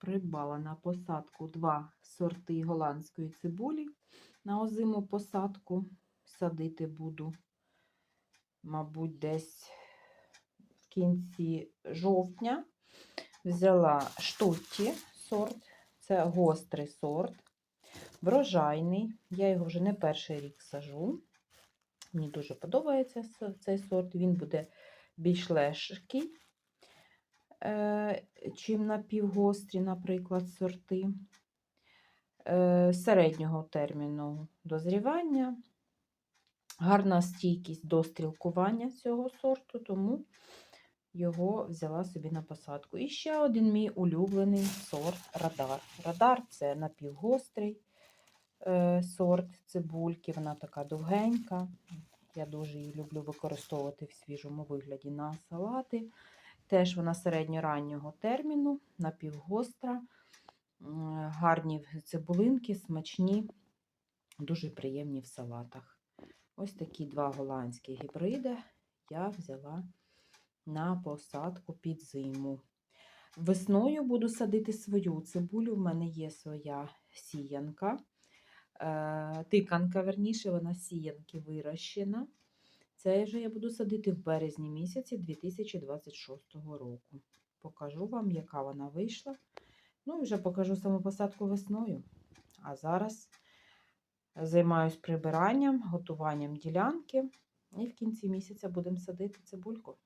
Придбала на посадку два сорти голландської цибулі. На озиму посадку садити буду, мабуть, десь в кінці жовтня. Взяла штутті сорт, це гострий сорт, врожайний. Я його вже не перший рік сажу. Мені дуже подобається цей сорт. Він буде більш легкий, е, чим напівгострі, наприклад, сорти. Е, середнього терміну дозрівання. Гарна стійкість до стрілкування цього сорту, тому його взяла собі на посадку. І ще один мій улюблений сорт радар. Радар це напівгострий е, сорт цибульки, вона така довгенька. Я дуже її люблю використовувати в свіжому вигляді на салати. Теж вона середньораннього терміну, напівгостра, гарні цибулинки, смачні, дуже приємні в салатах. Ось такі два голландські гібриди я взяла на посадку під зиму. Весною буду садити свою цибулю. В мене є своя сіянка, е, тиканка, верніше, вона сіянки вирощена. Це вже я буду садити в березні місяці 2026 року. Покажу вам, яка вона вийшла. Ну і вже покажу саму посадку весною. А зараз займаюсь прибиранням, готуванням ділянки. І в кінці місяця будемо садити цибульку.